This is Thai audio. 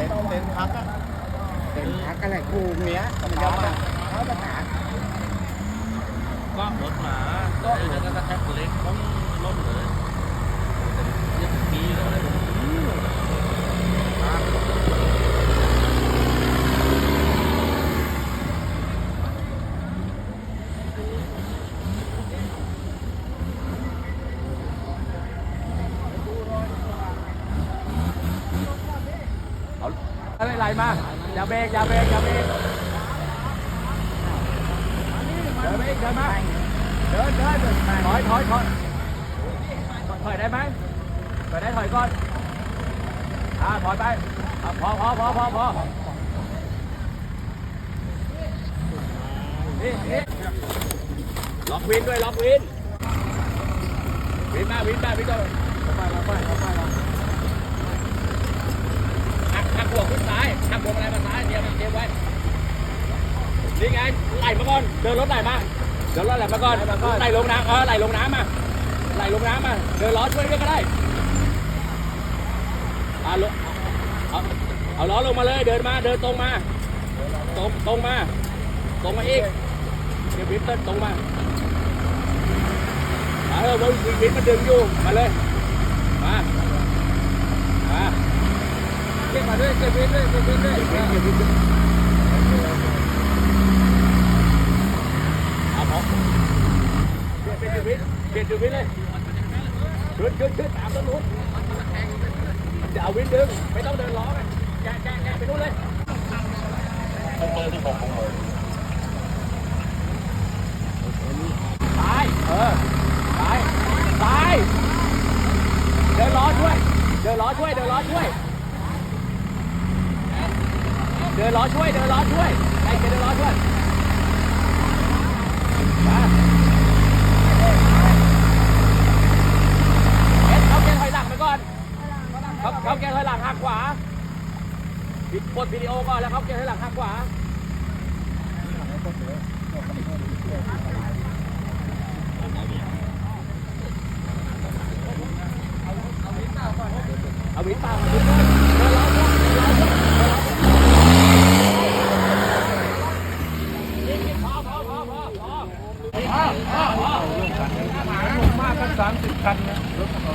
เต็นท์พักอะเต็นท์พักอะไรกูเนี้ยต้องมาเขาปะกา ไรไหลมาอย่าเบรกอย่าเบรกอย่าเบรกเดินไปอีกเดินมาเดินเดินเดินถอยถอยถอยถอยได้ไหมถอยได้ถอยก่อนอ่าถอยไปพอพอพอพอพอนี่นี่ล็อกวินด้วยล็อกวินวินมาวินมาวินก็ไปไปไปไปไปหักหักหัวขึ้นซ้ายหักหัวอะไรมาซ้ายเตรียมเตรียมไว้ นี่ไงไหลมาก่อน เดินรถไหลมา เดินรถไหลมาก่อนไหลลงน้ำเออไหลลงน้ำมาไหลลงน้ำมาเดินล้อช่วยด้วยก็ได้อ่าลงเอาเอาล้อลงมาเลย เดินมา เดินตรงมา ตรงตรงมา ตรงมาอีกเดี๋ยววิปเติ้ลตรงมาอ่าเออวิปวิปมันดึงอยู่ มาเลย มา มาเก็บมาด้วยเก็บวินด้วยเก็บวินด้วย เก็บวิปเก็บวิปเอาพอ เปลี่ยนเป็นวิปเปลี่ยนเป็นวิปเลยขึ้นขึ้นขึ้นตามต้นนู้นจะเอาวินดึงไม่ต้องเดินล้อไงแกแกะแกไปนู้นเลยซ้ายเออซ้ายซ้ายเดินล้อช่วย เดินล้อช่วย เดินล้อช่วย เดินล้อช่วย เดินล้อช่วยใครจะเดินล้อช่วยมาเอ็ดเขาแกถอยหลังไปก่อนเขาเขาแกถอย หลังหักขวาปิดกดวิดีโอก่อนแล้วเขาแกถอยหลังหักขวาเอาวินเปล่าเอาหมิ่นล้อช่วยเอช่วยนี่ๆพอพอพอพอพอพอพอพอมากกันสามสิบคันนะรถของเรา